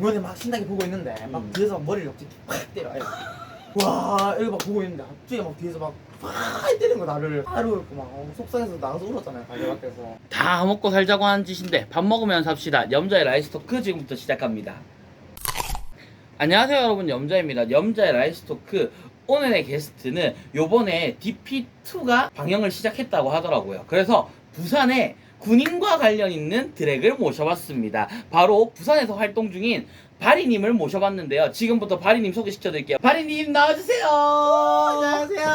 공연에 막 신나게 보고 있는데 막 음. 뒤에서 막 머리를 갑자기 팍 때려. 와 여기 막 보고 있는데 갑자기 막 뒤에서 막팍 때리는 거 나를 하루 막 어, 속상해서 나가서 울었잖아요 가게 밖에서. 다 먹고 살자고 하는 짓인데 밥 먹으면 삽시다. 염자의 라이스 토크 지금부터 시작합니다. 안녕하세요 여러분 염자입니다. 염자의 라이스 토크 오늘의 게스트는 요번에 DP2가 방영을 시작했다고 하더라고요. 그래서 부산에 군인과 관련 있는 드랙을 모셔봤습니다. 바로 부산에서 활동 중인 바리님을 모셔봤는데요. 지금부터 바리님 소개시켜드릴게요. 바리님 나와주세요. 안녕하세요.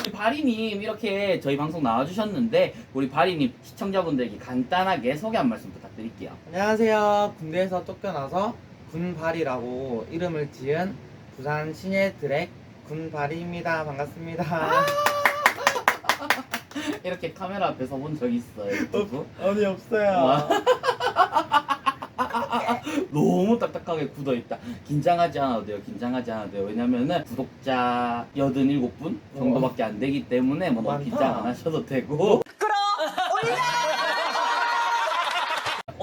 우리 바리님 이렇게 저희 방송 나와주셨는데 우리 바리님 시청자분들에게 간단하게 소개 한 말씀 부탁드릴게요. 안녕하세요. 군대에서 쫓겨나서 군발이라고 이름을 지은 부산 신예 드랙 군발이입니다. 반갑습니다. 이렇게 카메라 앞에 서 본 적 있어요. 유튜브? 아니 없어요. 와. 너무 딱딱하게 굳어있다. 긴장하지 않아도 돼요. 긴장하지 않아도 돼요. 왜냐면은 구독자 87분 정도밖에 안 되기 때문에 뭐 너무 많다. 긴장 안 하셔도 되고.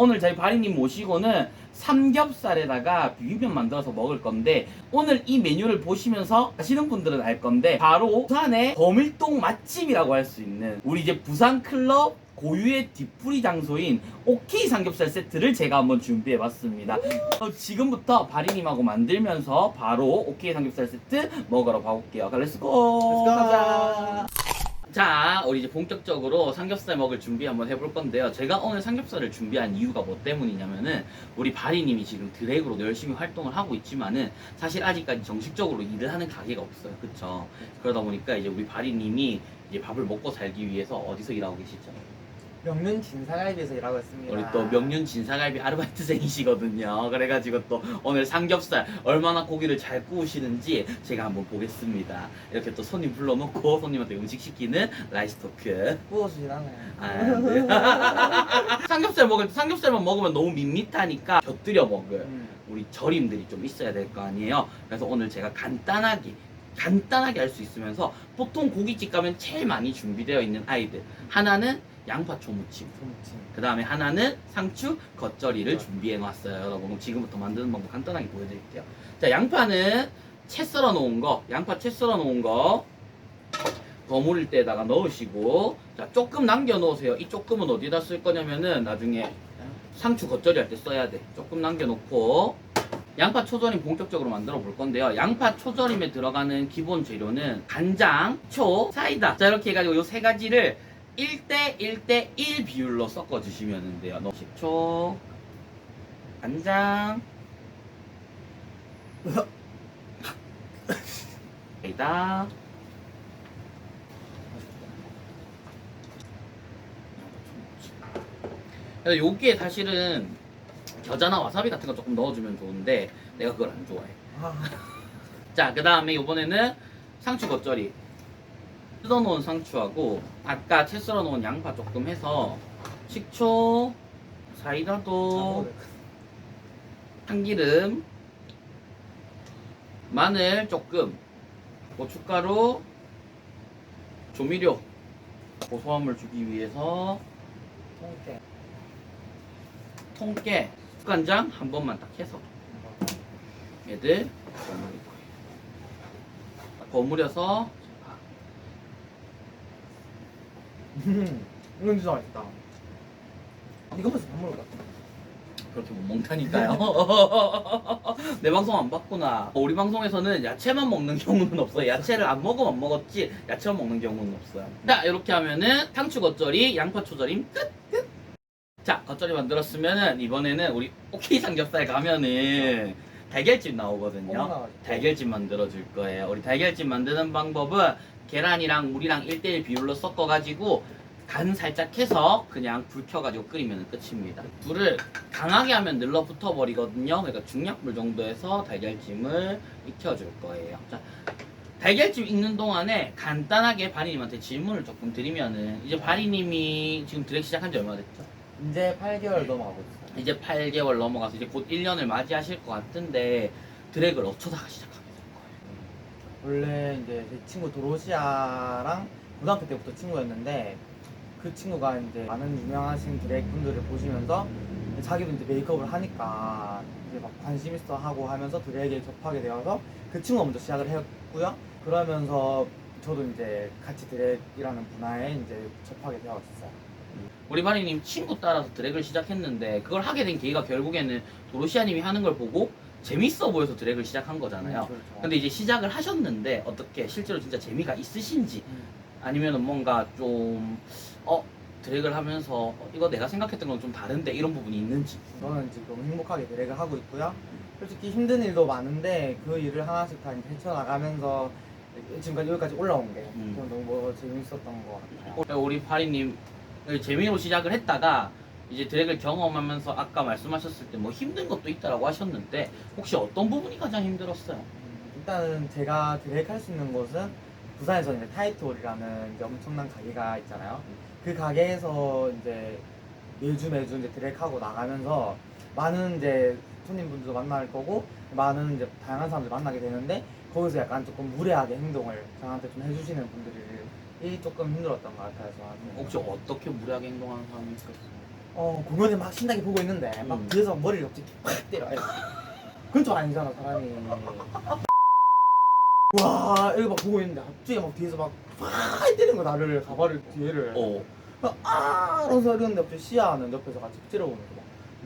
오늘 저희 바리님 모시고는 삼겹살에다가 비빔면 만들어서 먹을 건데 오늘 이 메뉴를 보시면서 아시는 분들은 알 건데 바로 부산의 거밀동 맛집이라고 할 수 있는 우리 이제 부산 클럽 고유의 뒤풀이 장소인 오케이 삼겹살 세트를 제가 한번 준비해 봤습니다. 어, 지금부터 바리님하고 만들면서 바로 오케이 삼겹살 세트 먹으러 가볼게요. 렛츠고! 가자! 자, 우리 이제 본격적으로 삼겹살 먹을 준비 한번 해볼 건데요. 제가 오늘 삼겹살을 준비한 이유가 뭐 때문이냐면은 우리 바리님이 지금 드랙으로 열심히 활동을 하고 있지만은 사실 아직까지 정식적으로 일을 하는 가게가 없어요. 그쵸? 그러다 보니까 이제 우리 바리님이 이제 밥을 먹고 살기 위해서 어디서 일하고 계시죠? 명륜 진사갈비에서 일하고 있습니다. 우리 또 명륜 진사갈비 아르바이트생이시거든요. 그래가지고 또 오늘 삼겹살 얼마나 고기를 잘 구우시는지 제가 한번 보겠습니다. 이렇게 또 손님 불러놓고 손님한테 음식 시키는 라이스 토크. 구워주진 않아요. 아, 네. 삼겹살 먹을 때 삼겹살만 먹으면 너무 밋밋하니까 곁들여 먹을 음. 우리 절임들이 좀 있어야 될 거 아니에요. 그래서 오늘 제가 간단하게 간단하게 할 수 있으면서 보통 고깃집 가면 제일 많이 준비되어 있는 아이들 하나는 양파 초무침. 그 다음에 하나는 상추 겉절이를 준비해 놨어요. 여러분 지금부터 만드는 방법 간단하게 보여드릴게요. 자 양파는 채 썰어 놓은 거. 양파 채 썰어 놓은 거. 버무릴 때다가 넣으시고. 자 조금 남겨 놓으세요. 이 조금은 어디다 쓸 거냐면은 나중에 상추 겉절이 할 때 써야 돼. 조금 남겨 놓고. 양파 초절임 본격적으로 만들어 볼 건데요. 양파 초절임에 들어가는 기본 재료는 간장, 초, 사이다. 자 이렇게 해가지고 이세 가지를 1대 1대 1 비율로 섞어 주시면 돼요. 너 식초, 간장, 에다 그래서 요게 사실은 겨자나 와사비 같은 거 조금 넣어주면 좋은데 내가 그걸 안 좋아해. 아, 자, 그 다음에 이번에는 상추 겉절이. 뜯어놓은 상추하고 아까 채 썰어놓은 양파 조금 해서 식초, 사이다도, 참기름, 마늘 조금, 고춧가루, 조미료, 고소함을 주기 위해서 통깨. 통깨, 국간장 한 번만 딱 해서 얘들 버무릴 거예요. 버무려서 음, 이건 진짜 맛있다. 이거 먹어서 밥 먹을 것 같아. 그렇게 못 먹다니까요. 내 방송 안 봤구나. 우리 방송에서는 야채만 먹는 경우는 없어요. 야채를 안 먹으면 안 먹었지 야채만 먹는 경우는 없어요. 자 이렇게 하면은 상추 겉절이, 양파 초절임 끝. 끝. 자 겉절이 만들었으면은 이번에는 우리 오케이 삼겹살 가면은 달걀찜 나오거든요. 어머나. 달걀찜 만들어 줄 거예요. 우리 달걀찜 만드는 방법은 계란이랑 물이랑 1대1 비율로 섞어가지고 간 살짝 해서 그냥 불 켜가지고 끓이면 끝입니다. 불을 강하게 하면 늘러붙어 버리거든요. 그러니까 중약불 정도에서 달걀찜을 익혀줄 거예요. 자, 달걀찜 익는 동안에 간단하게 바리님한테 질문을 조금 드리면은 이제 바리님이 지금 드랙 시작한 지 얼마 됐죠? 이제 8개월 넘어가고 있어요. 이제 8개월 넘어가서 이제 곧 1년을 맞이하실 것 같은데 드랙을 어쩌다가 거예요? 원래 이제 제 친구 도로시아랑 고등학교 때부터 친구였는데 그 친구가 이제 많은 유명하신 드랙 분들을 보시면서 자기도 이제 메이크업을 하니까 이제 막 관심 있어 하고 하면서 드랙에 접하게 되어서 그 친구가 먼저 시작을 했고요. 그러면서 저도 이제 같이 드랙이라는 문화에 이제 접하게 되었어요. 우리 바리님 친구 따라서 드랙을 시작했는데 그걸 하게 된 계기가 결국에는 도로시아님이 하는 걸 보고 재밌어 보여서 드랙을 시작한 거잖아요. 음, 그렇죠. 근데 이제 시작을 하셨는데 어떻게 실제로 진짜 재미가 있으신지 음. 아니면은 뭔가 좀 어 드랙을 하면서 어, 이거 내가 생각했던 건 좀 다른데 이런 부분이 있는지 저는 지금 행복하게 드랙을 하고 있고요. 솔직히 힘든 일도 많은데 그 일을 하나씩 다 헤쳐나가면서 지금까지 여기까지 올라온 게 음. 저는 너무 재밌었던 것 같아요. 우리 바리님 재미로 시작을 했다가 이제 드랙을 경험하면서 아까 말씀하셨을 때 뭐 힘든 것도 있다라고 하셨는데 혹시 어떤 부분이 가장 힘들었어요? 음, 일단은 제가 드랙 할 수 있는 곳은 부산에서 이제 타이트홀이라는 이제 엄청난 가게가 있잖아요. 그 가게에서 이제 매주 매주 이제 드랙하고 나가면서 많은 이제 손님분들도 만날 거고 많은 이제 다양한 사람들 만나게 되는데 거기서 약간 조금 무례하게 행동을 저한테 좀 해주시는 분들이 조금 힘들었던 것 같아서 혹시 어떻게 무례하게 행동하는 사람이 있었어요? 어 공연을 막 신나게 보고 있는데 막 음. 뒤에서 머리를 갑자기 팍 때려요. 그건 좀 아니잖아 사람이. 와 이거 막 보고 있는데 갑자기 막 뒤에서 막팍 때리는 거 나를 가발을 뒤에를. 어. 아 이런 소리 했는데 갑자기 시야는 옆에서 같이 찌르고는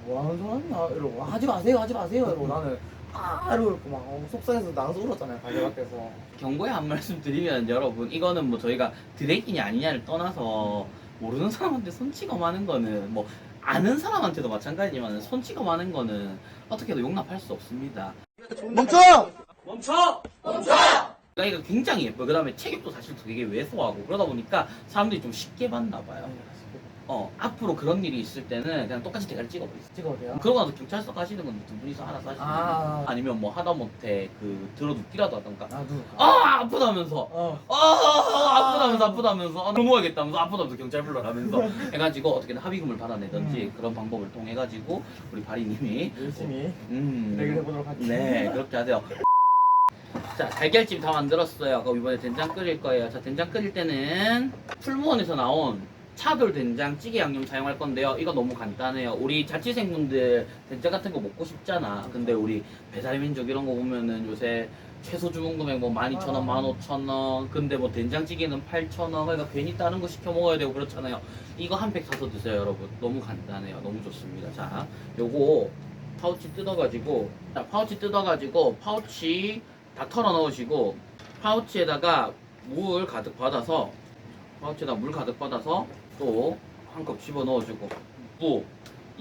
뭐 하는 사람이야 이러고 하지 마세요 하지 마세요 이러고 나는 아 이러고 막 어, 속상해서 나가서 울었잖아요 가게 밖에서. 경고의 한 말씀 드리면 여러분 이거는 뭐 저희가 드랙이냐 아니냐를 떠나서 모르는 사람한테 손치가 많은 거는 뭐 아는 사람한테도 마찬가지지만 손치가 많은 거는 어떻게도 용납할 수 없습니다. 멈춰! 멈춰! 멈춰! 그러니까 굉장히 예뻐요. 그 다음에 체격도 사실 되게 왜소하고 그러다 보니까 사람들이 좀 쉽게 봤나 봐요. 어 앞으로 그런 일이 있을 때는 그냥 똑같이 대가리 찍어버리세요. 찍어도 돼요? 그러고 나서 경찰서 가시는 건 두 분이서 알아서 하시는 거예요. 아. 아니면 뭐 하다못해 그 들어 눕기라도 하던가 아 누. 아 아프다면서 어. 아 아프다면서 아프다면서 아, 넘어가겠다면서 아프다면서 경찰 불러라면서 해가지고 어떻게든 합의금을 받아내든지 음. 그런 방법을 통해 가지고 우리 바리님이 열심히 음 드랙을 해보도록 할게요. 네 그렇게 하세요 자 달걀찜 다 만들었어요 그럼 이번에 된장 끓일 거예요 자 된장 끓일 때는 풀무원에서 나온 차돌 된장 찌개 양념 사용할 건데요. 이거 너무 간단해요. 우리 자취생분들 된장 같은 거 먹고 싶잖아. 근데 우리 배달민족 이런 거 보면은 요새 최소 주문 금액 뭐 12,000원, 15,000원. 근데 뭐 된장찌개는 8,000원. 그러니까 괜히 다른 거 시켜 먹어야 되고 그렇잖아요. 이거 한 팩 사서 드세요 여러분. 너무 간단해요. 너무 좋습니다. 자 요거 파우치 뜯어가지고 자 파우치 뜯어가지고 파우치 다 털어 넣으시고 파우치에다가 물 가득 받아서 파우치에다 물 가득 받아서 또 한 컵 집어 넣어주고 무,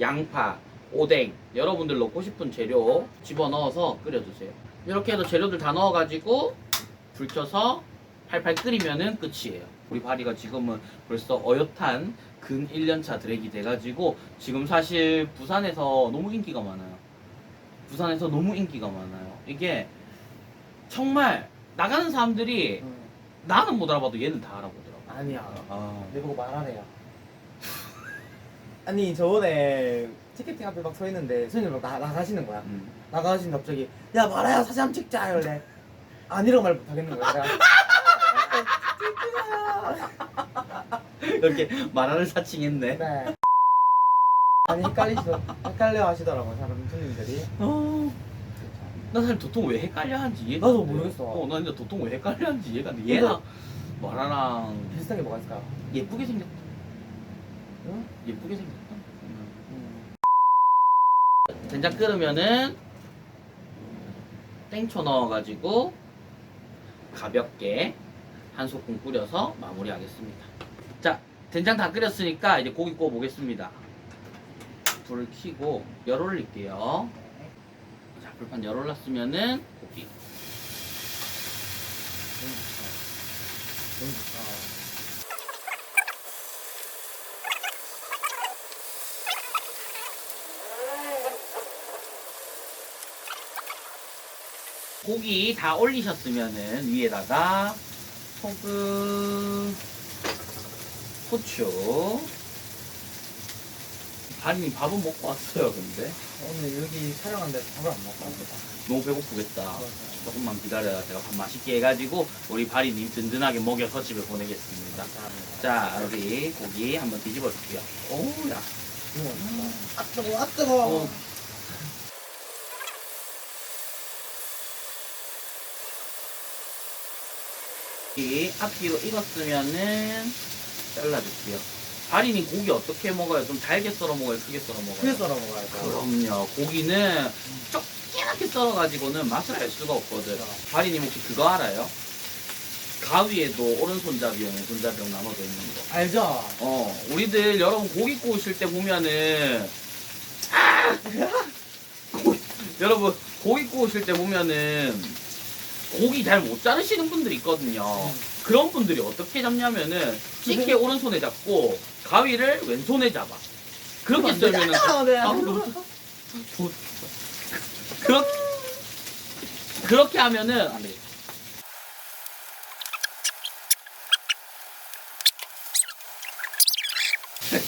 양파, 오뎅 여러분들 넣고 싶은 재료 집어 넣어서 끓여주세요. 이렇게 해서 재료들 다 넣어가지고 불 켜서 팔팔 끓이면은 끝이에요. 우리 바리가 지금은 벌써 어엿한 근 1년차 드랙이 돼가지고 지금 사실 부산에서 너무 인기가 많아요. 부산에서 너무 인기가 많아요. 이게 정말 나가는 사람들이 음. 나는 못 알아봐도 얘는 다 알아보더라고 아니야. 아. 내 보고 말하래요. 아니 저번에 티켓팅 앞에 막 서 있는데 손님 막 나, 나가시는 거야. 음. 나가시는데 갑자기 야 말아야 사진 한번 찍자 이럴래. 아니라고 말 못하겠는 거야. 내가. 이렇게 말하는 사칭했네 네. 아니 헷갈리시더 헷갈려 하시더라고 사람 손님들이. 어. 나 사실 도통 왜 헷갈려 하는지 이해가 나도 돼. 모르겠어. 어, 나 진짜 도통 왜 헷갈려 하는지 이해가 안 돼. 얘 랑 마라랑 비슷한 게 뭐가 있을까? 예쁘게 생겼다. 응? 예쁘게 생겼다. 음. 된장 끓으면은 땡초 넣어가지고 가볍게 한 소끔 끓여서 마무리하겠습니다. 자, 된장 다 끓였으니까 이제 고기 구워 보겠습니다. 불을 켜고 열 올릴게요. 자, 불판 열 올랐으면은 고기. 너무 좋다. 너무 좋다. 고기 다 올리셨으면은 위에다가 소금, 후추, 바리님 밥은 먹고 왔어요, 근데. 오늘 여기 촬영한 데서 밥을 안 먹고 왔습니다. 너무 배고프겠다. 조금만 기다려야 제가 밥 맛있게 해가지고 우리 바리님 든든하게 먹여서 집에 보내겠습니다. 감사합니다. 자, 우리 고기 한번 뒤집어 줄게요. 오, 야. 아 뜨거워, 아 뜨거워. 어. 이 앞뒤로 익었으면은 잘라줄게요. 바리님 고기 어떻게 먹어요? 좀 잘게 썰어 먹어요? 크게 썰어 먹어요? 크게 썰어 먹어야죠. 그럼요. 고기는 조그맣게 썰어가지고는 맛을 알 수가 없거든. 바리님 혹시 그거 알아요? 가위에도 오른손잡이용, 왼손잡이용 나눠져 있는 거. 알죠? 어, 우리들 여러분 고기 구우실 때 보면은 아! 고기- 여러분 고기 구우실 때 보면은 고기 잘 못 자르시는 분들이 있거든요. 그런 분들이 어떻게 잡냐면은 찌개 오른손에 잡고 가위를 왼손에 잡아. 그렇게 썰면은 아, 너무 좋- 그렇게 그렇게 하면은 안.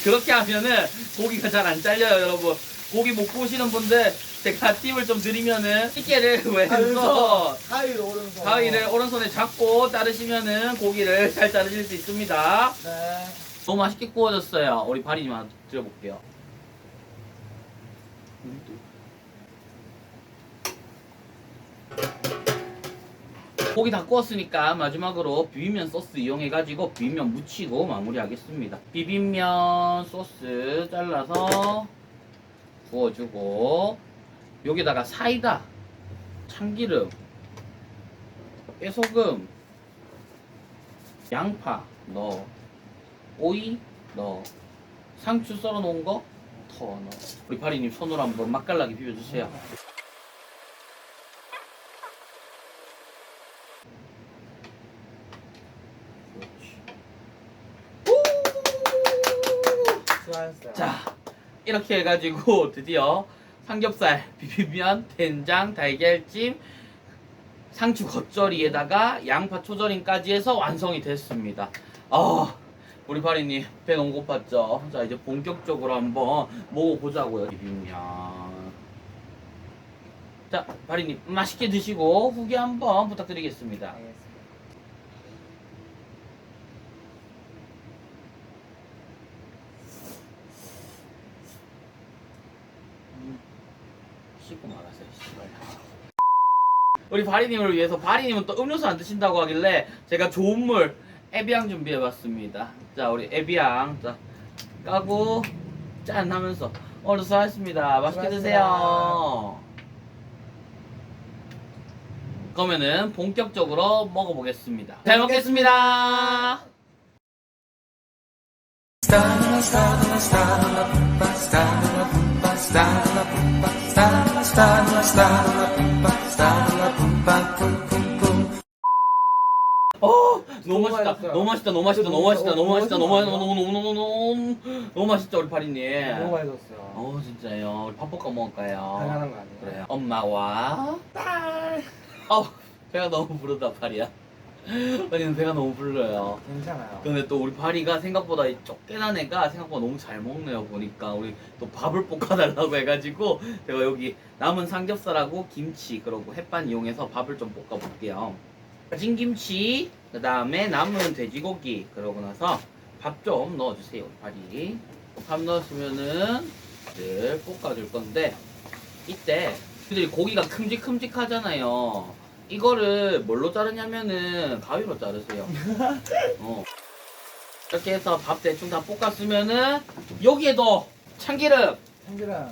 그렇게 하면은 고기가 잘 안 잘려요, 여러분. 고기 못 구우시는 분들 제가 팁을 좀 드리면은 찌개를 왼손, 가위로 오른손. 가위를 오른손에 잡고 자르시면은 고기를 잘 자르실 수 있습니다. 네. 너무 맛있게 구워졌어요. 우리 바리님 한번 드려볼게요. 고기 다 구웠으니까 마지막으로 비빔면 소스 이용해가지고 비빔면 무치고 마무리하겠습니다. 비빔면 소스 잘라서 부어주고 여기다가 사이다, 참기름, 깨소금, 양파 넣어 오이 넣어 상추 썰어 놓은 거 더 넣어. 우리 파리님 손으로 한번 맛깔나게 비벼주세요. 수고하셨어요. 자 이렇게 해가지고 드디어 삼겹살 비빔면 된장 달걀찜 상추 겉절이에다가 양파 초절임까지 해서 완성이 됐습니다. 아 우리 파리님 배 너무 고팠죠 자 이제 본격적으로 한번 먹어보자고요 비빔면 자 파리님 맛있게 드시고 후기 한번 부탁드리겠습니다 알겠습니다. 씻고 말았어요, 씨발. 우리 바리님을 위해서 바리님은 또 음료수 안 드신다고 하길래 제가 좋은 물 에비앙 준비해봤습니다. 자, 우리 에비앙 자 까고 짠 하면서 오늘 수고하셨습니다. 맛있게 드세요. 그러면은 본격적으로 먹어보겠습니다. 잘 먹겠습니다. 어, 너무 맛있다. 너무 맛있다. 너무 맛있다. 너무 맛있다. 너무 맛있다. 너무 맛있다. 너무 너무 너무 너무 너무 맛있다 우리 파리님. 너무 맛있었어요. 어 진짜요. 우리 밥 볶아 먹을까요? 당연한 거 아니에요? 그래요. 엄마와 딸. 어 배가 너무 부르다 파리야. 아니 배가 너무 불러요. 괜찮아요. 근데 또 우리 파리가 생각보다 이 쫓겨난 애가 생각보다 너무 잘 먹네요 보니까 우리 또 밥을 볶아달라고 해가지고 제가 여기 남은 삼겹살하고 김치 그리고 햇반 이용해서 밥을 좀 볶아볼게요 다진 김치 그 다음에 남은 돼지고기 그러고 나서 밥 좀 넣어주세요 파리 밥 넣었으면은 늘 볶아줄 건데 이때 그들이 고기가 큼직큼직하잖아요 이거를 뭘로 자르냐면은 가위로 자르세요 어. 이렇게 해서 밥 대충 다 볶았으면은 여기에도 참기름, 참기름.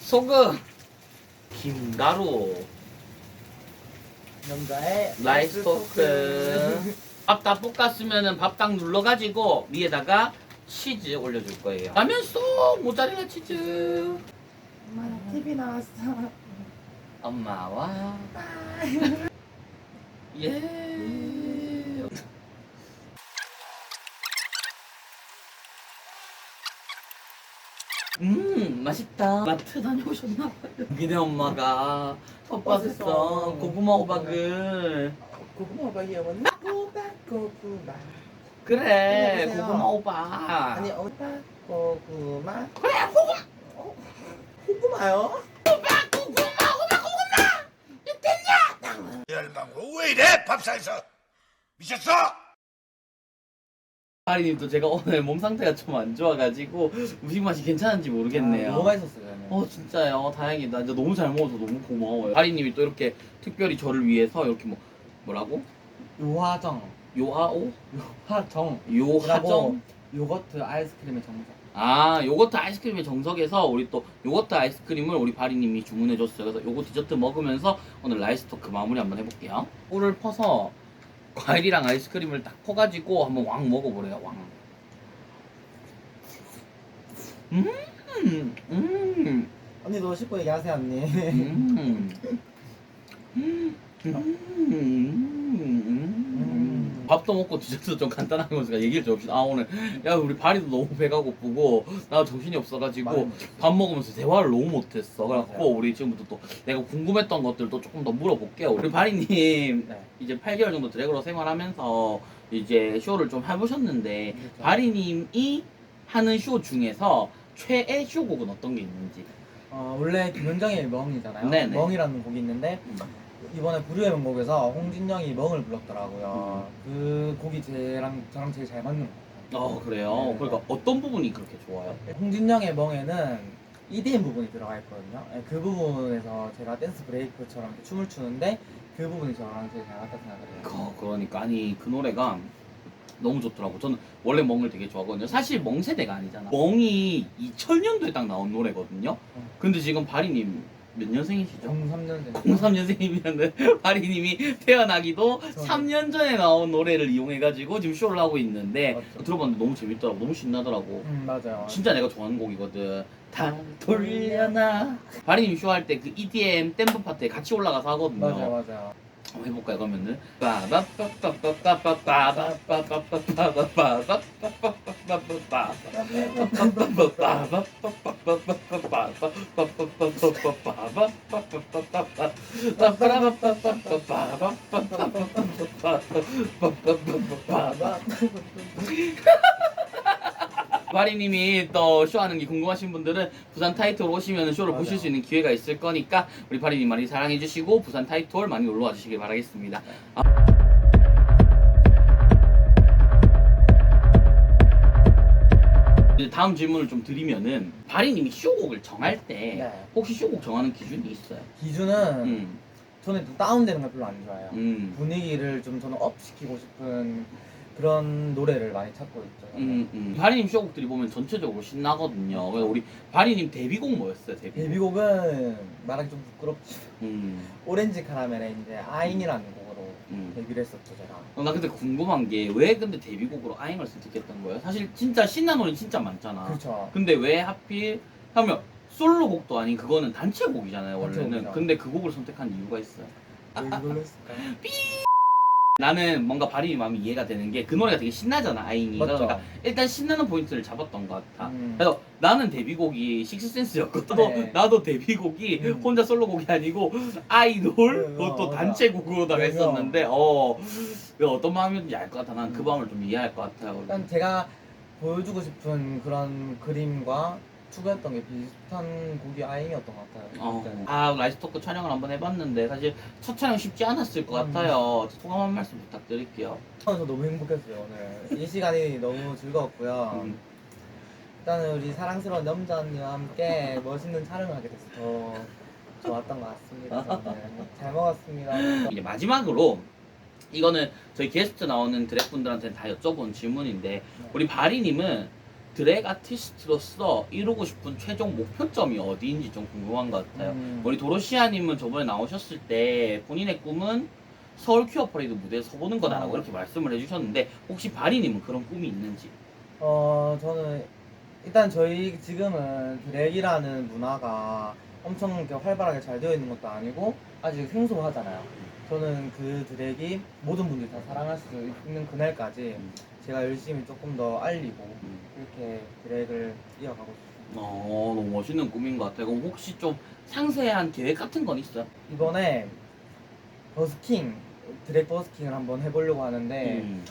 소금, 김가루, 남자의 라이스 토크. 밥 다 볶았으면은 밥딱 눌러가지고 위에다가 치즈 올려줄 거예요. 라면 쏙 모짜렐라 치즈. 엄마 TV 나왔어. 엄마와 예. 음 맛있다 마트 다녀오셨나 봐요 미네 엄마가 텃밭에서 고구마 호박을 고구마 오빠기 어머니. 호박 고구마. 그래 해보세요. 고구마 호박 아니 오빠 고구마. 그래 호박 나요? 열망으로 왜 이래 밥상에서 미쳤어? 파리님도 제가 오늘 몸 상태가 좀 안 좋아가지고 음식 맛이 괜찮은지 모르겠네요. 아, 너무 맛있었어요. 저는. 어 진짜요? 다행이다. 진짜 너무 잘 먹어서 너무 고마워요. 파리님이 또 이렇게 특별히 저를 위해서 이렇게 뭐 뭐라고? 요화정, 요하오? 요화정, 요하정? 요거트 아이스크림의 정석. 아 요거트 아이스크림의 정석에서 우리 또 요거트 아이스크림을 우리 바리님이 주문해 줬어요. 그래서 요거 디저트 먹으면서 오늘 라이스 토크 마무리 한번 해볼게요. 꿀을 퍼서 과일이랑 아이스크림을 딱 퍼가지고 한번 왕 먹어보래요 왕 음, 음, 언니 너 씻고 얘기하세요 언니. 음. 음. 음. 밥도 먹고 디저트도 좀 간단하게 먹으니까 얘기를 좀 합시다. 아 오늘 야 우리 바리도 너무 배가 고프고 나 정신이 없어가지고 밥 먹으면서 대화를 너무 못했어. 그래갖고. 우리 지금부터 또 내가 궁금했던 것들도 조금 더 물어볼게요. 우리 바리님 네. 이제 8개월 정도 드래그로 생활하면서 이제 쇼를 좀 해보셨는데 그렇죠. 바리님이 하는 쇼 중에서 최애 쇼곡은 어떤 게 있는지. 어, 원래 김현정의 멍이잖아요. 네네. 멍이라는 곡이 있는데 이번에 부류의 명곡에서 홍진영이 멍을 불렀더라고요. 그 곡이 제랑 저랑 제일 잘 맞는 것 같아요. 어 그래요. 네. 그러니까 어떤 부분이 그렇게 좋아요? 홍진영의 멍에는 EDM 부분이 들어가 있거든요. 네, 그 부분에서 제가 댄스 브레이크처럼 이렇게 춤을 추는데 그 부분이 저랑 제일 잘 맞다 생각을 해요. 그, 그러니까 아니 그 노래가 너무 좋더라고. 저는 원래 멍을 되게 좋아하거든요. 사실 멍 세대가 아니잖아. 멍이 2000년도에 딱 나온 노래거든요. 근데 지금 바리님 몇 년생이시죠? 03년생. 03년생이면 바리님이 태어나기도 3년 전에 나온 노래를 이용해가지고 지금 쇼를 하고 있는데 맞죠. 들어봤는데 너무 재밌더라고. 너무 신나더라고. 음 맞아요. 진짜 내가 좋아하는 곡이거든. 다 돌려나. 바리님 쇼 할 때 그 EDM 댄스 파트에 같이 올라가서 하거든요. 맞아요 맞아요. 해볼까요 그러면은 바리님이 또 쇼하는 게 궁금하신 분들은 부산 타이틀 오시면 쇼를 맞아요. 보실 수 있는 기회가 있을 거니까 우리 바리님 많이 사랑해주시고 부산 타이틀 많이 놀러와 주시길 바라겠습니다. 아. 이제 다음 질문을 좀 드리면은 바리님이 쇼곡을 정할 때 네. 혹시 쇼곡 정하는 기준이 있어요? 기준은 음, 저는 좀 다운되는 걸 별로 안 좋아해요. 음, 분위기를 좀 저는 업 시키고 싶은 그런 노래를 많이 찾고 있죠. 음, 음. 바리님 쇼곡들이 보면 전체적으로 신나거든요. 그래서 우리 바리님 데뷔곡 뭐였어요? 데뷔곡? 데뷔곡은 말하기 좀 부끄럽지. 음, 오렌지 카라멜의 이제 아인이라는 곡으로 음. 데뷔를 했었죠 제가. 어, 나 근데 궁금한 게 왜 근데 데뷔곡으로 아잉을 선택했던 거예요? 사실 진짜 신난 노래 진짜 많잖아. 그렇죠. 근데 왜 하필 하면 솔로곡도 아닌 그거는 단체곡이잖아요 원래는. 단체곡이죠. 근데 그 곡을 선택한 이유가 있어요. 왜 이걸로 했을까요? 나는 뭔가 바리의 마음이 이해가 되는 게 그 노래가 되게 신나잖아. 맞죠. 그러니까 일단 신나는 포인트를 잡았던 것 같아. 음. 그래서 나는 데뷔곡이 식스센스였거든. 나도, 네. 나도 데뷔곡이 음. 혼자 솔로곡이 아니고 아이돌 네, 그것도 맞아. 단체곡으로다가 네, 했었는데 어 어떤 마음이었는지 알 것 같아. 난그 음. 마음을 좀 이해할 것 같아요. 일단 제가 보여주고 싶은 그런 그림과 추구했던 게 비슷한 곡이 아인이었던 것 같아요. 어. 그때는. 아 라이스 토크 촬영을 한번 해봤는데 사실 첫 촬영 쉽지 않았을 것 음. 같아요. 소감 한 말씀 부탁드릴게요. 저 너무 행복했어요 오늘. 이 시간이 너무 즐거웠고요. 음. 일단은 우리 사랑스러운 남자 언니와 함께 멋있는 촬영을 하게 돼서 더 좋았던 것 같습니다. 저는. 잘 먹었습니다. 이제 마지막으로 이거는 저희 게스트 나오는 드랙 분들한테 다 여쭤본 질문인데 우리 바리님은 드랙 아티스트로서 이루고 싶은 최종 목표점이 어디인지 좀 궁금한 것 같아요. 음. 우리 도로시아님은 저번에 나오셨을 때 본인의 꿈은 서울 퀴어 퍼레이드 무대에 서보는 거다라고 어. 이렇게 말씀을 해주셨는데 혹시 바리님은 그런 꿈이 있는지? 어 저는 일단 저희 지금은 드랙이라는 문화가 엄청 이렇게 활발하게 잘 되어 있는 것도 아니고 아직 생소하잖아요. 저는 그 드랙이 모든 분들이 다 사랑할 수 있는 그날까지 음. 제가 열심히 조금 더 알리고 음. 이렇게 드랙을 이어가고 싶습니다. 어 너무 멋있는 꿈인 것 같아요. 그럼 혹시 좀 상세한 계획 같은 건 있어요? 이번에 버스킹 드랙 버스킹을 한번 해보려고 하는데 음.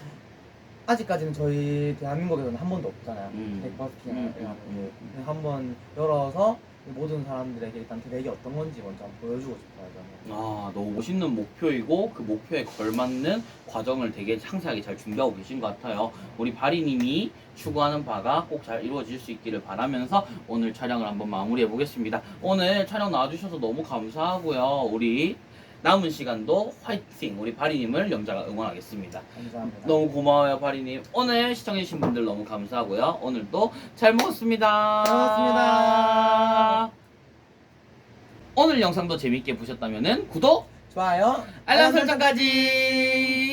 아직까지는 저희 대한민국에서는 한 번도 없잖아요. 음. 드랙 버스킹을 음, 음, 음, 게 한번 열어서 모든 사람들에게 일단 드랙이 어떤 건지 먼저 한번 보여주고 싶어요 저는. 아, 너무 멋있는 목표이고 그 목표에 걸맞는 과정을 되게 상세하게 잘 준비하고 계신 것 같아요. 우리 바리님이 추구하는 바가 꼭 잘 이루어질 수 있기를 바라면서 오늘 촬영을 한번 마무리해 보겠습니다. 오늘 촬영 나와주셔서 너무 감사하고요. 우리 남은 시간도 화이팅! 우리 바리님을 영자가 응원하겠습니다. 감사합니다. 너무 고마워요, 바리님. 오늘 시청해주신 분들 너무 감사하고요. 오늘도 잘 먹었습니다. 잘 먹었습니다. 오늘 영상도 재밌게 보셨다면 구독, 좋아요. 알람 설정까지